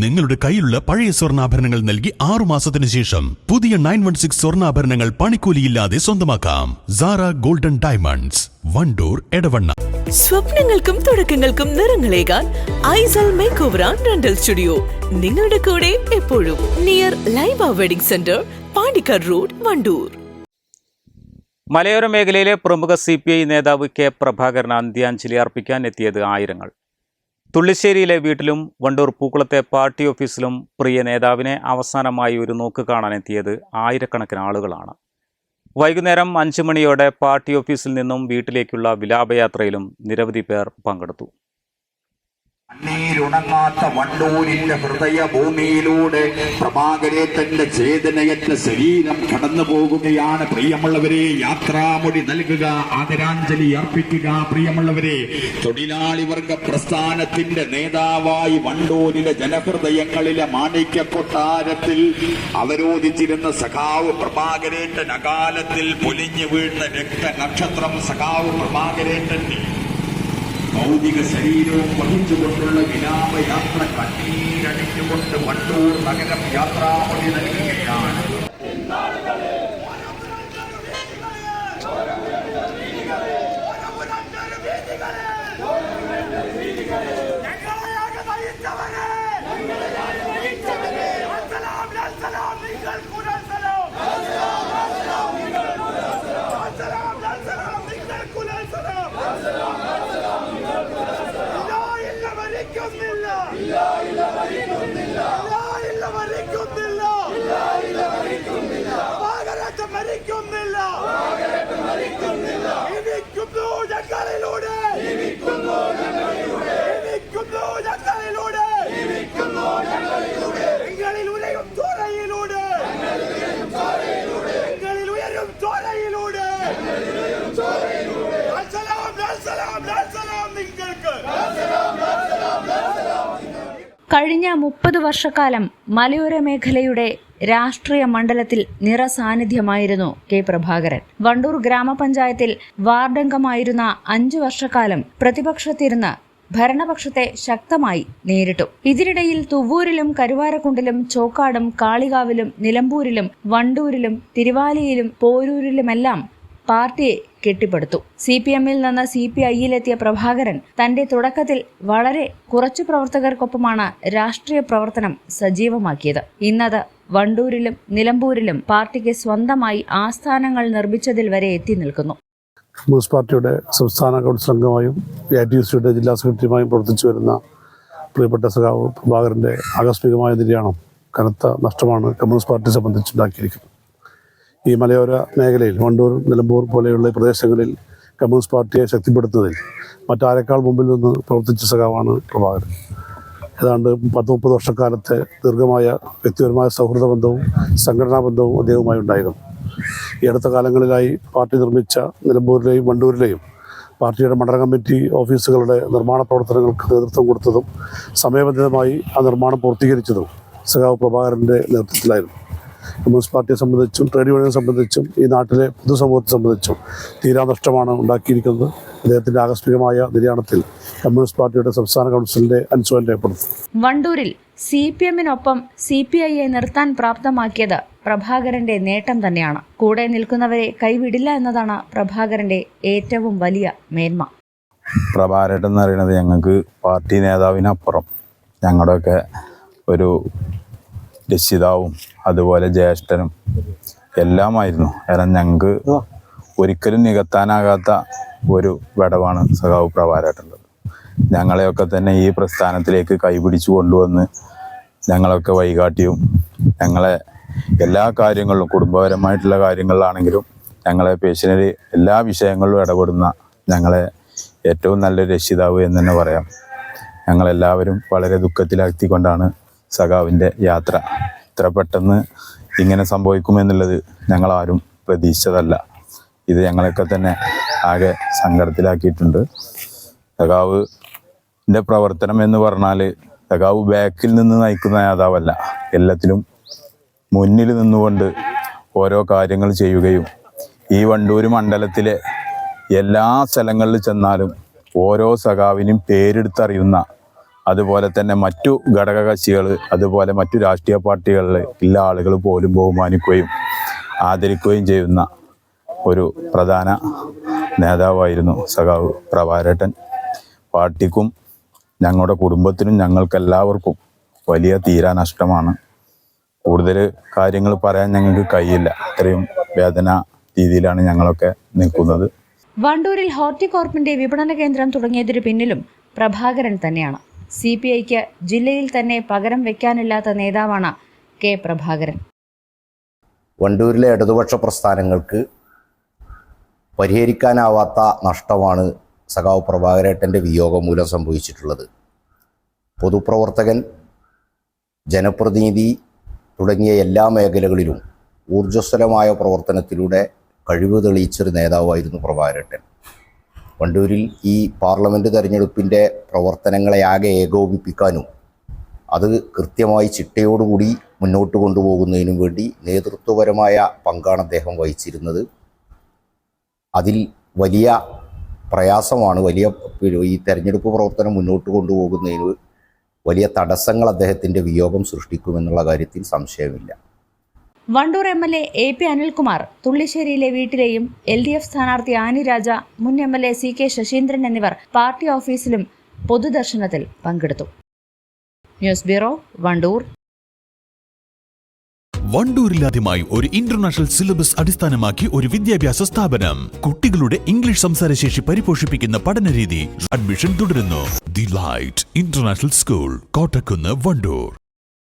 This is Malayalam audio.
നിങ്ങളുടെ കയ്യിലുള്ള പഴയ സ്വർണാഭരണങ്ങൾ നൽകി ആറു മാസത്തിന് ശേഷം പുതിയ നയൻ വൺ സിക്സ് സ്വർണാഭരണങ്ങൾ പണിക്കൂലിയില്ലാതെ സ്വന്തമാക്കാം. Sara Golden Diamonds Wandoor Edavanna. സ്വപ്നങ്ങൾക്കും തുടക്കങ്ങൾക്കും നിറങ്ങളേകാൻ Aisal make over rental studio നിങ്ങളുടെ കൂടെ എപ്പോഴും near Laiba wedding centre Pandikkad road Wandoor. മലയോര മേഖലയിലെ പ്രമുഖ സി പി ഐ നേതാവ് കെ പ്രഭാകരന് അന്ത്യാഞ്ജലി അർപ്പിക്കാൻ എത്തിയത് ആയിരങ്ങൾ. തുള്ളിശ്ശേരിയിലെ വീട്ടിലും വണ്ടൂർ പൂക്കുളത്തെ പാർട്ടി ഓഫീസിലും പ്രിയ നേതാവിനെ അവസാനമായി ഒരു നോക്ക് കാണാനെത്തിയത് ആയിരക്കണക്കിന് ആളുകളാണ്. വൈകുന്നേരം അഞ്ചു മണിയോടെ പാർട്ടി ഓഫീസിൽ നിന്നും വീട്ടിലേക്കുള്ള വിലാപയാത്രയിലും നിരവധി പേർ പങ്കെടുത്തു. കണ്ണീരുണങ്ങാത്ത വണ്ടൂരിന്റെ ഹൃദയ ഭൂമിയിലൂടെ തന്റെ ചേതനയറ്റ ശരീരം കടന്നു പോകുകയാണ് പ്രിയമുള്ളവരെ. യാത്രാമൊഴി നൽകുക ആദരാഞ്ജലി അർപ്പിക്കുക പ്രിയമുള്ളവരെ. തൊഴിലാളി വർഗ പ്രസ്ഥാനത്തിന്റെ നേതാവായി വണ്ടൂരിലെ ജനഹൃദയങ്ങളിലെ മാണിക്യ കൊട്ടാരത്തിൽ അവരോധിച്ചിരുന്ന സഖാവ് പ്രഭാകരേട്ടൻ അകാലത്തിൽ പൊലിഞ്ഞു വീഴുന്ന രക്തനക്ഷത്രം സഖാവ് പ്രഭാകരേട്ടന്റെ ഭൗതിക ശരീരവും വഹിച്ചുകൊണ്ടുള്ള വിലാപയാത്ര കണ്ണീരടിച്ചുകൊണ്ട് വണ്ടൂർ നഗരം യാത്രാമൊഴി നൽകുകയാണ് മരിക്കുന്നില്ല കഴിഞ്ഞ മുപ്പത് വർഷക്കാലം മലയോര മേഖലയുടെ രാഷ്ട്രീയ മണ്ഡലത്തിൽ നിറസാന്നിധ്യമായിരുന്നു കെ പ്രഭാകരൻ. വണ്ടൂർ ഗ്രാമപഞ്ചായത്തിൽ വാർഡംഗമായിരുന്ന അഞ്ചു വർഷക്കാലം പ്രതിപക്ഷത്തിരുന്ന് ഭരണപക്ഷത്തെ ശക്തമായി നേരിട്ടു. ഇതിനിടയിൽ തുവ്വൂരിലും കരുവാരക്കുണ്ടിലും ചോക്കാടും കാളികാവിലും നിലമ്പൂരിലും വണ്ടൂരിലും തിരുവാലിയിലും പോരൂരിലുമെല്ലാം പാർട്ടിയെ കെട്ടിപ്പടുത്തു. സി പി എമ്മിൽ നിന്ന് സി പി ഐയിലെത്തിയ പ്രഭാകരൻ തന്റെ തുടക്കത്തിൽ വളരെ കുറച്ചു പ്രവർത്തകർക്കൊപ്പമാണ് രാഷ്ട്രീയ പ്രവർത്തനം സജീവമാക്കിയത്. ഇന്നത് വണ്ടൂരിലും നിലമ്പൂരിലും പാർട്ടിക്ക് സ്വന്തമായി ആസ്ഥാനങ്ങൾ നിർമ്മിച്ചതിൽ വരെ എത്തി നിൽക്കുന്നു. കമ്മ്യൂണിസ്റ്റ് പാർട്ടിയുടെ സംസ്ഥാന കൗൺസിൽ അംഗമായും എ ടി സിയുടെ ജില്ലാ സെക്രട്ടറിയുമായും പ്രവർത്തിച്ചു വരുന്ന പ്രിയപ്പെട്ട സഖാവ് പ്രഭാകരന്റെ ആകസ്മികമായ നിര്യാണം കനത്ത നഷ്ടമാണ് കമ്മ്യൂണിസ്റ്റ് പാർട്ടിയെ സംബന്ധിച്ചുണ്ടാക്കിയിരിക്കുന്നത്. ഈ മലയോര മേഖലയിൽ വണ്ടൂർ നിലമ്പൂർ പോലെയുള്ള പ്രദേശങ്ങളിൽ കമ്മ്യൂണിസ്റ്റ് പാർട്ടിയെ ശക്തിപ്പെടുത്തുന്നതിൽ മറ്റാരെക്കാൾ മുമ്പിൽ നിന്ന് പ്രവർത്തിച്ച സഖാവാണ് പ്രഭാകരൻ. ഏതാണ്ട് പത്ത് മുപ്പത് വർഷക്കാലത്തെ ദീർഘമായ വ്യക്തിപരമായ സൗഹൃദ ബന്ധവും സംഘടനാ ബന്ധവും അദ്ദേഹവുമായി ഉണ്ടായിരുന്നു. ഈ അടുത്ത കാലങ്ങളിലായി പാർട്ടി നിർമ്മിച്ച നിലമ്പൂരിലെയും വണ്ടൂരിലെയും പാർട്ടിയുടെ മണ്ഡല കമ്മിറ്റി ഓഫീസുകളുടെ നിർമ്മാണ പ്രവർത്തനങ്ങൾക്ക് നേതൃത്വം കൊടുത്തതും സമയബന്ധിതമായി ആ നിർമ്മാണം പൂർത്തീകരിച്ചതും സഖാവ് പ്രഭാകരന്റെ നേതൃത്വത്തിലായിരുന്നു. കമ്മ്യൂണിസ്റ്റ് പാർട്ടിയെ സംബന്ധിച്ചും ട്രേഡ് യൂണിയനെ സംബന്ധിച്ചും ഈ നാട്ടിലെ പൊതുസമൂഹത്തെ സംബന്ധിച്ചും തീരാനഷ്ടമാണ് ഉണ്ടാക്കിയിരിക്കുന്നത്. അദ്ദേഹത്തിന്റെ ആകസ്മികമായ നിര്യാണത്തിൽ കമ്മ്യൂണിസ്റ്റ് പാർട്ടിയുടെ സംസ്ഥാന കൗൺസിലിന്റെ അനുശോചനം രേഖപ്പെടുത്തുന്നു. വണ്ടൂരിൽ സി പി എമ്മിനൊപ്പം സി പി ഐയെ നിർത്താൻ പ്രാപ്തമാക്കിയത് പ്രഭാകരന്റെ നേട്ടം തന്നെയാണ്. കൂടെ നിൽക്കുന്നവരെ കൈവിടില്ല എന്നതാണ് പ്രഭാകരന്റെ ഏറ്റവും വലിയ മേന്മ. പ്രഭാകരൻ എന്ന് പറയുന്നത് ഞങ്ങൾക്ക് പാർട്ടി നേതാവിനപ്പുറം ഞങ്ങളുടെയൊക്കെ ഒരു രക്ഷിതാവും അതുപോലെ ജ്യേഷ്ഠനും എല്ലാമായിരുന്നു. കാരണം ഞങ്ങൾക്ക് ഒരിക്കലും നികത്താനാകാത്ത ഒരു വിടവാണ് സഖാവ് പ്രഭാരായിട്ടുള്ളത് ഞങ്ങളെയൊക്കെ തന്നെ ഈ പ്രസ്ഥാനത്തിലേക്ക് കൈപിടിച്ചു കൊണ്ടുവന്ന് ഞങ്ങളൊക്കെ വൈകാട്ടിയും ഞങ്ങളെ എല്ലാ കാര്യങ്ങളിലും കുടുംബപരമായിട്ടുള്ള കാര്യങ്ങളിലാണെങ്കിലും ഞങ്ങളെ പേഷ്യനറി എല്ലാ വിഷയങ്ങളിലും ഇടപെടുന്ന ഞങ്ങളെ ഏറ്റവും നല്ലൊരു രക്ഷിതാവ് എന്ന് തന്നെ പറയാം. ഞങ്ങളെല്ലാവരും വളരെ ദുഃഖത്തിലാക്കിക്കൊണ്ടാണ് സഖാവിന്റെ യാത്ര. ഇത്ര പെട്ടെന്ന് ഇങ്ങനെ സംഭവിക്കുമെന്നുള്ളത് ഞങ്ങളാരും പ്രതീക്ഷിച്ചതല്ല. ഇത് ഞങ്ങളൊക്കെ തന്നെ ആകെ സങ്കടത്തിലാക്കിയിട്ടുണ്ട്. സഖാവിന്റെ പ്രവർത്തനം എന്ന് പറഞ്ഞാൽ തകാവ് ബാക്കിൽ നിന്ന് നയിക്കുന്ന നേതാവല്ല. എല്ലാത്തിലും മുന്നിൽ നിന്നുകൊണ്ട് ഓരോ കാര്യങ്ങൾ ചെയ്യുകയും ഈ വണ്ടൂർ മണ്ഡലത്തിലെ എല്ലാ സ്ഥലങ്ങളിൽ ചെന്നാലും ഓരോ സഖാവിനും പേരെടുത്തറിയുന്ന അതുപോലെ തന്നെ മറ്റു ഘടകകക്ഷികൾ അതുപോലെ മറ്റു രാഷ്ട്രീയ പാർട്ടികളിലെ എല്ലാ ആളുകൾ പോലും ബഹുമാനിക്കുകയും ആദരിക്കുകയും ചെയ്യുന്ന ഒരു പ്രധാന നേതാവായിരുന്നു സഖാവ് പ്രഭാരേട്ടൻ. പാർട്ടിക്കും ഞങ്ങളുടെ കുടുംബത്തിനും ഞങ്ങൾക്കെല്ലാവർക്കും വലിയ തീരാ നഷ്ടമാണ്. കൂടുതൽ കാര്യങ്ങൾ പറയാൻ ഞങ്ങൾക്ക് കഴിയില്ല. അത്രയും വേദന രീതിയിലാണ് ഞങ്ങളൊക്കെ നിൽക്കുന്നത്. വണ്ടൂരിൽ ഹോർട്ടികോർപ്പിന്റെ വിപണന കേന്ദ്രം തുടങ്ങിയതിനു പിന്നിലും പ്രഭാകരൻ തന്നെയാണ്. സി പി ഐക്ക് ജില്ലയിൽ തന്നെ പകരം വെക്കാനില്ലാത്ത നേതാവാണ് കെ പ്രഭാകരൻ. വണ്ടൂരിലെ ഇടതുപക്ഷ പ്രസ്ഥാനങ്ങൾക്ക് പരിഹരിക്കാനാവാത്ത നഷ്ടമാണ് സഖാവ് പ്രഭാകരേട്ടന്റെ വിയോഗം മൂലം സംഭവിച്ചിട്ടുള്ളത്. പൊതുപ്രവർത്തകൻ ജനപ്രതിനിധി തുടങ്ങിയ എല്ലാ മേഖലകളിലും ഊർജസ്വലമായ പ്രവർത്തനത്തിലൂടെ കഴിവ് തെളിയിച്ചൊരു നേതാവായിരുന്നു പ്രഭാകരേട്ടൻ. വണ്ടൂരിൽ ഈ പാർലമെന്റ് തെരഞ്ഞെടുപ്പിന്റെ പ്രവർത്തനങ്ങളെ ആകെ ഏകോപിപ്പിക്കാനും അത് കൃത്യമായി ചിട്ടയോടുകൂടി മുന്നോട്ട് കൊണ്ടുപോകുന്നതിനും വേണ്ടി നേതൃത്വപരമായ പങ്കാണ് അദ്ദേഹം വഹിച്ചിരുന്നത്. അതിൽ വലിയ പ്രയാസമാണ് വലിയ ഈ തെരഞ്ഞെടുപ്പ് പ്രവർത്തനം മുന്നോട്ട് കൊണ്ടുപോകുന്നതിന് വലിയ തടസ്സങ്ങൾ അദ്ദേഹത്തിന്റെ വിയോഗം സൃഷ്ടിക്കുമെന്നുള്ള കാര്യത്തിൽ സംശയമില്ല. Wandoor M L A A P Anilkumar തുള്ളിശ്ശേരിയിലെ വീട്ടിലെയും എൽ ഡി എഫ് സ്ഥാനാർത്ഥി ആനി രാജ മുൻ M L A C K Sasheendran എന്നിവർ പാർട്ടി ഓഫീസിലും പൊതുദർശനത്തിൽ പങ്കെടുത്തു. News bureau Wandoor. വണ്ടൂരിലാദ്യമായി ഒരു ഇന്റർനാഷണൽ സിലബസ് അടിസ്ഥാനമാക്കി ഒരു വിദ്യാഭ്യാസ സ്ഥാപനം. കുട്ടികളുടെ ഇംഗ്ലീഷ് സംസാരശേഷി പരിപോഷിപ്പിക്കുന്ന പഠനരീതി അഡ്മിഷൻ തുടരുന്നു. The light international school Kottakkunnu Wandoor.